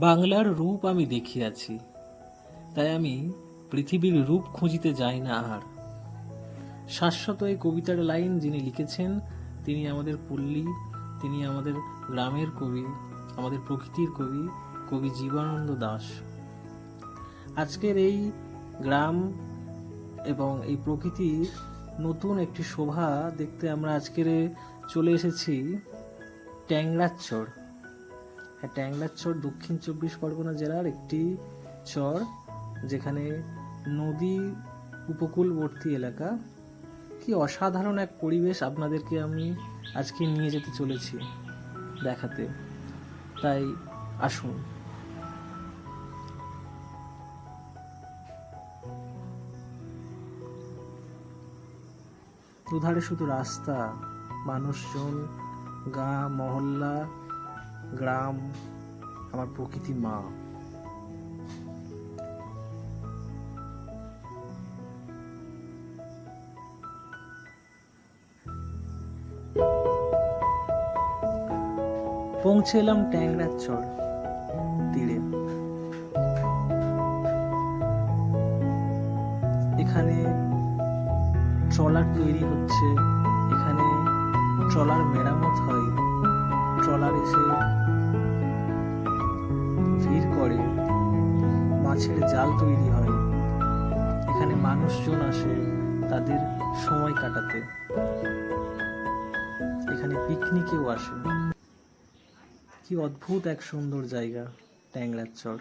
বাংলার রূপ আমি দেখিয়াছি, তাই আমি পৃথিবীর রূপ খুঁজিতে যাই না আর। শাশ্বত এই কবিতার লাইন যিনি লিখেছেন, তিনি আমাদের পল্লী, তিনি আমাদের গ্রামের কবি, আমাদের প্রকৃতির কবি কবি জীবনানন্দ দাস। আজকের এই গ্রাম এবং এই প্রকৃতির নতুন একটি শোভা দেখতে আমরা আজকের চলে এসেছি ট্যাংরাচর হ্যাঁ ট্যাংরাচর দক্ষিণ চব্বিশ পরগনা জেলার একটি চর যেখানে নদী উপকূলবর্তী এলাকা। কি অসাধারণ এক পরিবেশ আপনাদেরকে আমি আজকে নিয়ে যেতে চলেছি দেখাতে। তাই আসুন। দুধারে শুধু রাস্তা, মানুষজন, গা, মহল্লা গ্রাম, আমার প্রকৃতি মা। পৌঁছে এলাম ট্যাংরার চর তীরে। এখানে ট্রলার তৈরি হচ্ছে। এখানে ট্রলার মেরামত হয়। ট্রলার এসে মাছের জাল তৈরি হয়। এখানে মানুষজন আসে তাদের সময় কাটাতে। এখানে পিকনিকেও আসে। কি অদ্ভুত এক সুন্দর জায়গা, ট্যাংরার চর।